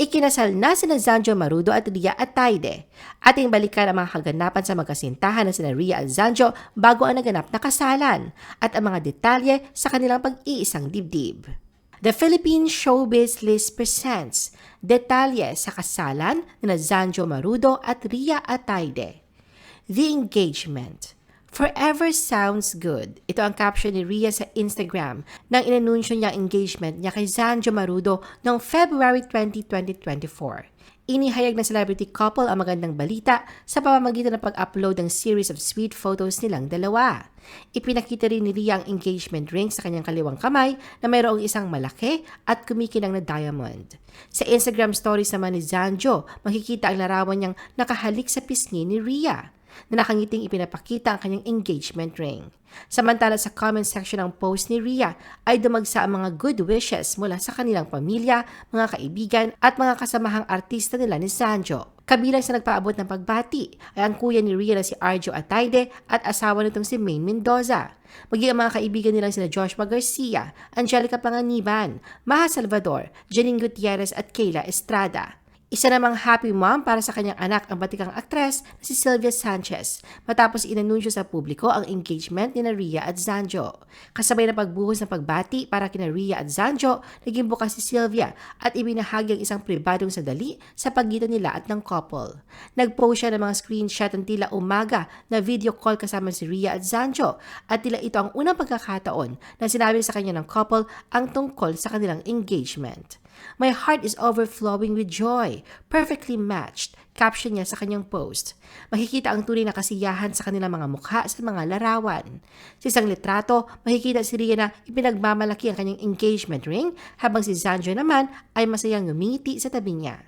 Ikinasal na sina Zanjo Marudo at Ria Ataide. Ating balikan ang mga kaganapan sa magkasintahan na sina Ria at Zanjo bago ang naganap na kasalan at ang mga detalye sa kanilang pag-iisang dibdib. The Philippine Showbiz List presents detalye sa kasalan ni Zanjo Marudo at Ria Ataide. The Engagement Forever sounds good. Ito ang caption ni Ria sa Instagram nang inanunsyo niya ang engagement niya kay Zanjo Marudo noong February 20, 2024. Inihayag ng celebrity couple ang magandang balita sa pamamagitan ng pag-upload ng series of sweet photos nilang dalawa. Ipinakita rin ni Ria ang engagement ring sa kanyang kaliwang kamay na mayroong isang malaki at kumikinang na diamond. Sa Instagram stories naman ni Zanjo, makikita ang larawan niyang nakahalik sa pisngi ni Ria na nakangiting ipinapakita ang kanyang engagement ring. Samantala sa comment section ng post ni Ria ay dumagsa ang mga good wishes mula sa kanilang pamilya, mga kaibigan at mga kasamahang artista nila ni Sanjo. Kabilang sa nagpaabot ng pagbati ay ang kuya ni Ria na si Arjo Ataide at asawa nitong si Maine Mendoza. Maging ang mga kaibigan nilang sina Joshua Garcia, Angelica Panganiban, Maha Salvador, Janine Gutierrez at Kayla Estrada. Isa namang happy mom para sa kanyang anak ang batikang aktres na si Sylvia Sanchez matapos inanunsyo sa publiko ang engagement ni Ria at Zanjo. Kasabay na pagbuhos ng pagbati para kina Ria at Zanjo, naging bukas si Sylvia at ibinahagi ang isang pribadong sandali sa pagitan nila at ng couple. Nag-post siya ng mga screenshot ng tila umaga na video call kasama si Ria at Zanjo at tila ito ang unang pagkakataon na sinabi sa kanya ng couple ang tungkol sa kanilang engagement. My heart is overflowing with joy. Perfectly matched. Caption niya sa kanyang post. Makikita ang tunay na kasiyahan sa kanilang mga mukha sa mga larawan. Sa isang litrato, makikita si Ria na ipinagmamalaki ang kanyang engagement ring habang si Zanjo naman ay masayang ngumiti sa tabi niya.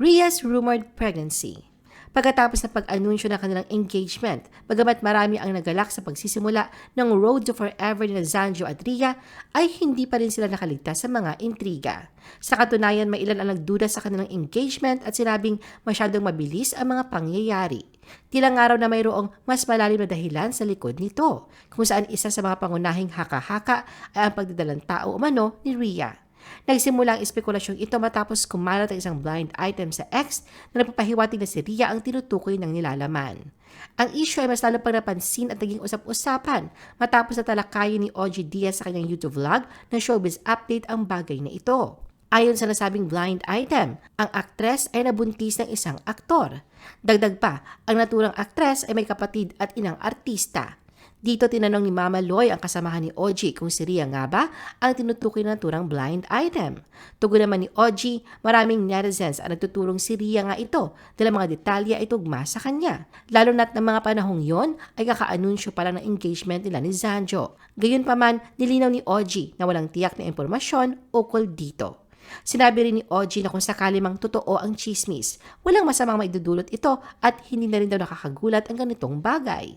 Ria's rumored pregnancy pagkatapos ng pag-anunsyo ng kanilang engagement. Bagamat marami ang nagalak sa pagsisimula ng Road to Forever ni Zanjo at Ria, ay hindi pa rin sila nakaligtas sa mga intriga. Sa katunayan, may ilan ang nagduda sa kanilang engagement at sinabing masyadong mabilis ang mga pangyayari. Tila nga raw na mayroong mas malalim na dahilan sa likod nito, kung saan isa sa mga pangunahing haka-haka ay ang pagdadalang tao umano ni Ria. Nagsimula ang espekulasyong ito matapos kumalat ang isang blind item sa X na napapahiwatig na si Ria ang tinutukoy ng nilalaman. Ang issue ay mas lalo pang napansin at naging usap-usapan matapos na talakayin ni OG Diaz sa kanyang YouTube vlog na showbiz update ang bagay na ito. Ayon sa nasabing blind item, ang aktres ay nabuntis ng isang aktor. Dagdag pa, ang naturang aktres ay may kapatid at inang artista. Dito tinanong ni Mama Loy ang kasamahan ni OG kung si Ria nga ba ang tinutukoy na naturang blind item. Tugon naman ni OG, maraming netizens ang nagtuturong si Ria nga ito dahil mga detalye ay tugma sa kanya. Lalo na't ng mga panahong yon ay kakaanunsyo pa lang ng engagement nila ni Zanjo. Gayunpaman, nilinaw ni OG na walang tiyak na impormasyon ukol dito. Sinabi rin ni OG na kung sakali mang totoo ang chismis, walang masamang maidudulot ito at hindi na rin daw nakakagulat ang ganitong bagay.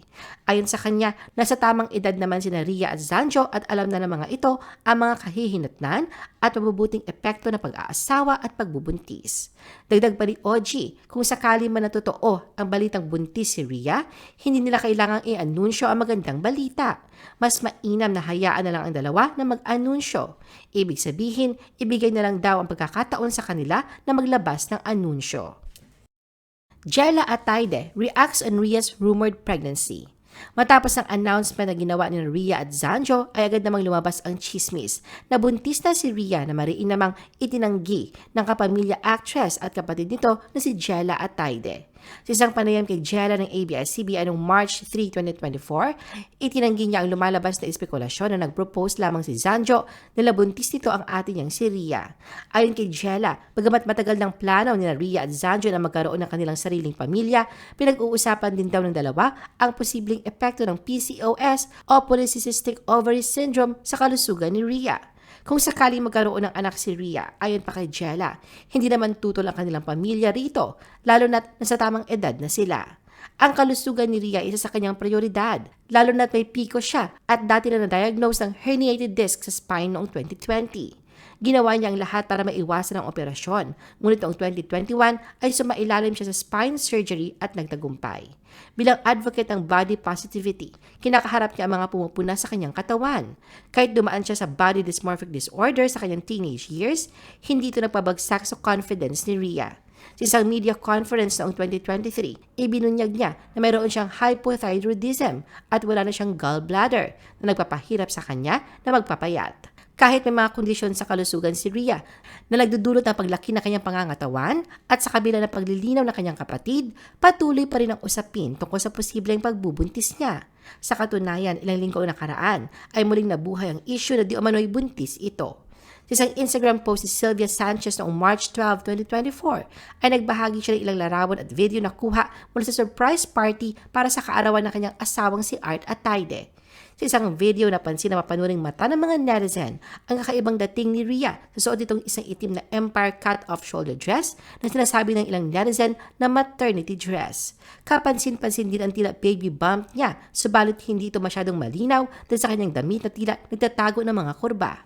Ayon sa kanya, nasa tamang edad naman sina Ria at Zanjo at alam na ng mga ito ang mga kahihinatnan at mabubuting epekto ng pag-aasawa at pagbubuntis. Dagdag pa ni OG, kung sakali man na totoo ang balitang buntis si Ria, hindi nila kailangang i-anunsyo ang magandang balita. Mas mainam na hayaan na lang ang dalawa na mag-anunsyo. Ibig sabihin, ibigay na lang daw ang pagkakataon sa kanila na maglabas ng anunsyo. Jella Ataide reacts on Ria's rumored pregnancy. Matapos ang announcement na ginawa ni Ria at Zanjo ay agad namang lumabas ang chismis na buntis na si Ria na mariin namang itinanggi ng kapamilya actress at kapatid nito na si Jella Ataide. Sa isang panayam kay Jella ng ABS-CBN noong March 3, 2024, itinanggi niya ang lumalabas na espekulasyon na nag-propose lamang si Zanjo na labuntis nito ang atin niyang si Ria. Ayon kay Jella, bagamat matagal ng plano ni Ria at Zanjo na magkaroon ng kanilang sariling pamilya, pinag-uusapan din daw ng dalawa ang posibleng epekto ng PCOS o Polycystic Ovary Syndrome sa kalusugan ni Ria. Kung sakaling magkaroon ng anak si Ria, ayon pa kay Jella, hindi naman tutol ang kanilang pamilya rito, lalo na't nasa tamang edad na sila. Ang kalusugan ni Ria isa sa kanyang prioridad, lalo na't may piko siya at dati na na-diagnose ng herniated disc sa spine noong 2020. Ginawa niya ang lahat para maiwasan ang operasyon, ngunit noong 2021 ay sumailalim siya sa spine surgery at nagtagumpay. Bilang advocate ng body positivity, kinakaharap niya ang mga pumupuna sa kanyang katawan. Kahit dumaan siya sa body dysmorphic disorder sa kanyang teenage years, hindi ito nagpabagsak sa confidence ni Rhea. Sa isang media conference noong 2023, ibinunyag niya na mayroon siyang hypothyroidism at wala na siyang gallbladder na nagpapahirap sa kanya na magpapayat. Kahit may mga kondisyon sa kalusugan si Rhea na nagdudulot ng paglaki ng kanyang pangangatawan at sa kabila ng paglilinaw ng kanyang kapatid, patuloy pa rin ang usapin tungkol sa posibleng pagbubuntis niya. Sa katunayan, ilang linggo nakaraan ay muling nabuhay ang issue na di umano'y buntis ito. Sa isang Instagram post ni Sylvia Sanchez noong March 12, 2024, ay nagbahagi siya ng ilang larawan at video na kuha mula sa surprise party para sa kaarawan ng kanyang asawang si Art Ataide. Sa isang video, napansin na mapanuring mata ng mga netizen ang kakaibang dating ni Rhea sa suot itong isang itim na Empire cut-off shoulder dress na sinasabi ng ilang netizen na maternity dress. Kapansin-pansin din ang tila baby bump niya, subalit hindi ito masyadong malinaw dahil sa kanyang damit na tila nagtatago ng mga kurba.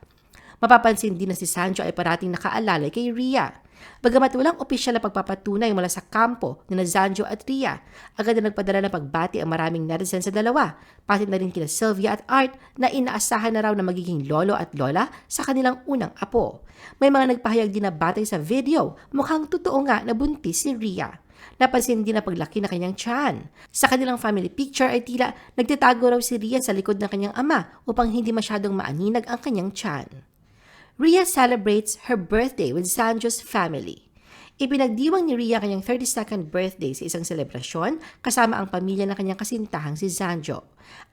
Mapapansin din na si Sancho ay parating nakaalalay kay Rhea. Bagamat walang opisyal na pagpapatunay mula sa kampo ni na Sancho at Rhea, agad na nagpadala ng pagbati ang maraming netizen sa dalawa, pati na rin kina Sylvia at Art na inaasahan na raw na magiging lolo at lola sa kanilang unang apo. May mga nagpahayag din na batay sa video, mukhang totoo nga na buntis si Rhea. Napansin din na paglaki na kanyang tiyan. Sa kanilang family picture ay tila nagtatago raw si Rhea sa likod ng kanyang ama upang hindi masyadong maaninag ang kanyang tiyan. Rhea celebrates her birthday with Sanjo's family. Ipinagdiwang ni Rhea kanyang 32nd birthday sa isang selebrasyon kasama ang pamilya ng kanyang kasintahang si Sanjo.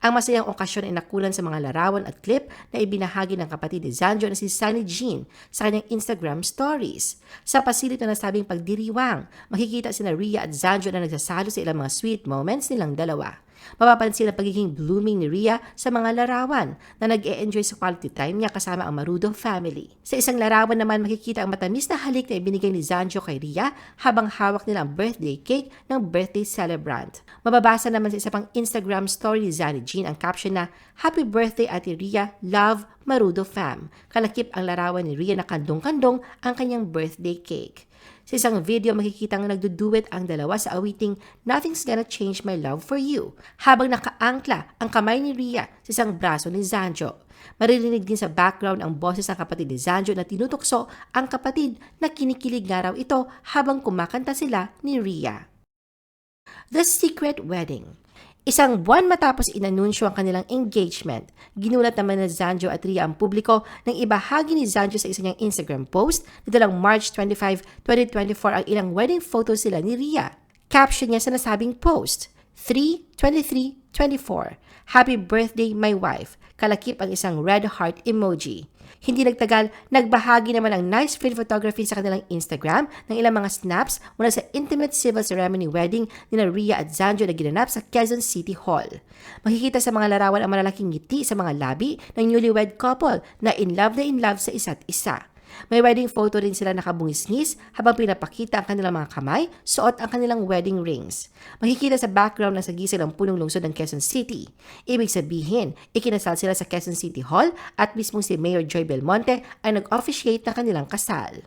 Ang masayang okasyon ay nakulan sa mga larawan at clip na ibinahagi ng kapatid ni Sanjo na si Sunny Jean sa kanyang Instagram stories. Sa pasilip na nasabing pagdiriwang, makikita sina Rhea at Sanjo na nagsasalo sa ilang mga sweet moments nilang dalawa. Mapapansin ang pagiging blooming ni Rhea sa mga larawan na nag -e enjoy sa quality time niya kasama ang Marudo family. Sa isang larawan naman makikita ang matamis na halik na ibinigay ni Zanjo kay Rhea habang hawak nila ang birthday cake ng birthday celebrant. Mababasa naman sa isa pang Instagram story ni Zani Jean ang caption na Happy birthday Ate Rhea, love Marudo fam. Kalakip ang larawan ni Rhea na kandong-kandong ang kanyang birthday cake. Sa isang video, makikita ang nagduduet ang dalawa sa awiting Nothing's Gonna Change My Love For You habang nakaangkla ang kamay ni Rhea sa isang braso ni Zanjo. Maririnig din sa background ang boses ng kapatid ni Zanjo na tinutukso ang kapatid na kinikilig nga raw ito habang kumakanta sila ni Rhea. The Secret Wedding Isang buwan matapos inanunsyo ang kanilang engagement, ginulat naman na Zanjo at Ria ang publiko nang ibahagi ni Zanjo sa isa niyang Instagram post nito lang March 25, 2024 ang ilang wedding photos sila ni Ria. Caption niya sa nasabing post, 3-23-24, Happy birthday my wife. Kalakip ang isang red heart emoji. Hindi nagtagal, nagbahagi naman ang nice film photography sa kanilang Instagram ng ilang mga snaps mula sa intimate civil ceremony wedding ni na Rhea at Zanjo na ginanap sa Quezon City Hall. Makikita sa mga larawan ang malalaking ngiti sa mga labi ng newlywed couple na in love na in love sa isa't isa. May wedding photo rin sila nakabungis-ngis habang pinapakita ang kanilang mga kamay, suot ang kanilang wedding rings. Makikita sa background na sagisag ng punong lungsod ng Quezon City. Ibig sabihin, ikinasal sila sa Quezon City Hall at mismo si Mayor Joy Belmonte ay nag-officiate ng kanilang kasal.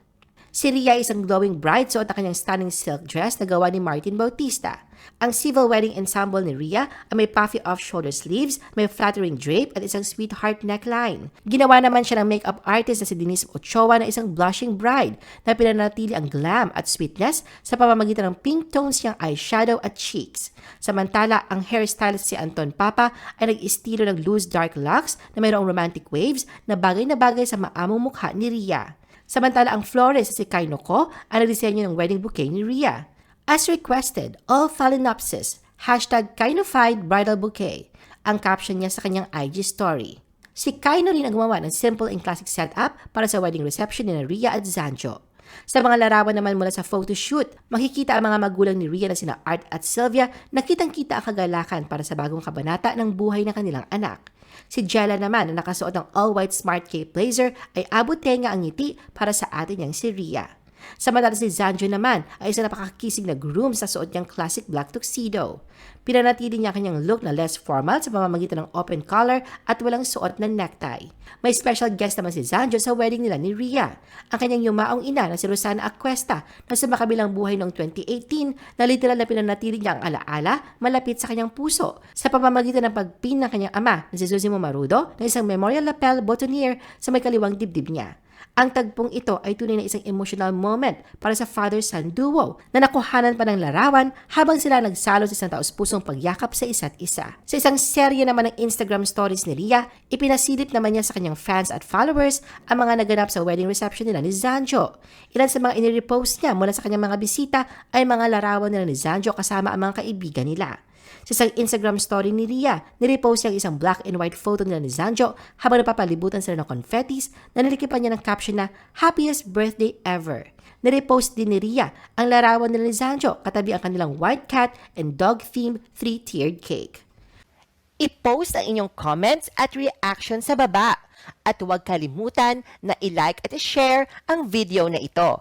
Si Ria isang glowing bride suot ang kanyang stunning silk dress na gawa ni Martin Bautista. Ang civil wedding ensemble ni Ria ay may puffy off-shoulder sleeves, may flattering drape at isang sweetheart neckline. Ginawa naman siya ng makeup artist na si Denise Ochoa na isang blushing bride na pinanatili ang glam at sweetness sa pamamagitan ng pink tones niyang eyeshadow at cheeks. Samantala, ang hairstylist si Anton Papa ay nag-estilo ng loose dark locks na mayroong romantic waves na bagay na bagay sa maamong mukha ni Ria. Samantala ang florist si Kai Noko ay nagdisenyo ng wedding bouquet ni Rhea. As requested, all Phalaenopsis, hashtag Kainofied Bridal Bouquet, ang caption niya sa kanyang IG story. Si Kaino rin ang gumawa ng simple and classic setup para sa wedding reception ni Rhea at Zanjo. Sa mga larawan naman mula sa photoshoot, makikita ang mga magulang ni Rhea na sina Art at Sylvia na kitang-kita ang kagalakan para sa bagong kabanata ng buhay ng kanilang anak. Si Jella naman na nakasuot ng all-white smart cape blazer ay abot tenga ang ngiti para sa atin niyang si Rhea. Samantala si Zanjo naman ay isang napakakisig na groom sa suot niyang classic black tuxedo. Pinanatili niya kanyang look na less formal sa pamamagitan ng open collar at walang suot na necktie. May special guest naman si Zanjo sa wedding nila ni Rhea, ang kanyang yumaong ina na si Rosana Acuesta na sa makabilang buhay noong 2018 na literal na pinanatili niya ang alaala malapit sa kanyang puso sa pamamagitan ng pagpin ng kanyang ama na si Zosimo Marudo ng isang memorial lapel boutonniere sa may kaliwang dibdib niya. Ang tagpong ito ay tunay na isang emotional moment para sa father-son duo na nakuhanan pa ng larawan habang sila nagsalo sa isang taos-pusong pagyakap sa isa't isa. Sa isang serye naman ng Instagram stories ni Ria, ipinasilip naman niya sa kanyang fans at followers ang mga naganap sa wedding reception nila ni Zanjo. Ilan sa mga inirepost niya mula sa kanyang mga bisita ay mga larawan nila ni Zanjo kasama ang mga kaibigan nila. Sa isang Instagram story ni Ria, nirepost niya ang isang black and white photo nila ni Zanjo habang napapalibutan sila ng confettis na nilikipan niya ng caption na Happiest Birthday Ever. Nirepost din ni Ria ang larawan nila ni Zanjo katabi ang kanilang white cat and dog-themed three-tiered cake. I-post ang inyong comments at reaction sa baba at huwag kalimutan na i-like at i-share ang video na ito.